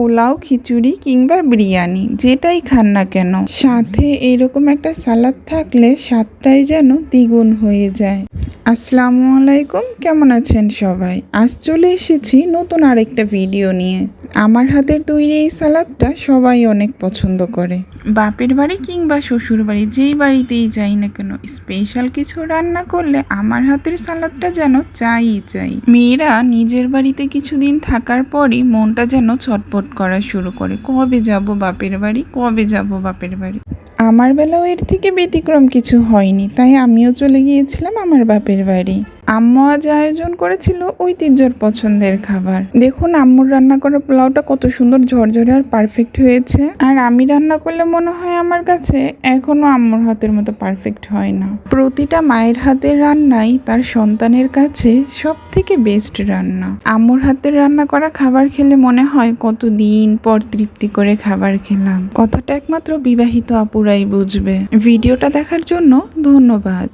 পোলাও, খিচুড়ি কিংবা বিরিয়ানি, যেটাই খান না কেন। সাথে এরকম একটা সালাদ থাকলে স্বাদটাই যেন দ্বিগুণ হয়ে যায়। আসসালামু আলাইকুম, কেমন আছেন সবাই? আজ চলে এসেছি নতুন আরেকটা ভিডিও নিয়ে। আমার হাতের তৈরি এই সালাদটা সবাই অনেক পছন্দ করে। বাপের বাড়ি কিংবা শ্বশুর বাড়ি, যেই বাড়িতেই যাই না কেন স্পেশাল কিছু রান্না করলে আমার হাতের সালাদটা যেন চাই চাই। মেয়েরা নিজের বাড়িতে কিছুদিন থাকার পরই মনটা যেন ছটপট করা শুরু করে। কবে যাব বাপের বাড়ি, কবে যাব বাপের বাড়ি? আমার বেলাও এর থেকে ব্যতিক্রম কিছু হয়নি তাই আমিও চলে গিয়েছিলাম আমার বাপের বাড়ি। আম্মু আজ আয়োজন করেছিল ঐতিহ্যর পছন্দের খাবার। দেখুন, আম্মুর রান্না করা পোলাওটা কত সুন্দর, ঝরঝরে আর পারফেক্ট হয়েছে। আর আমি রান্না করলে মনে হয় আমার কাছে এখনও আম্মুর হাতের মতো পারফেক্ট হয় না। প্রতিটা মায়ের হাতের রান্নাই তার সন্তানের কাছে সব থেকে বেস্ট রান্না। আম্মুর হাতের রান্না করা খাবার খেলে মনে হয় কত দিন পর তৃপ্তি করে খাবার খেলাম। কথাটা একমাত্র বিবাহিত আপুরাই বুঝবে। ভিডিওটা দেখার জন্য ধন্যবাদ।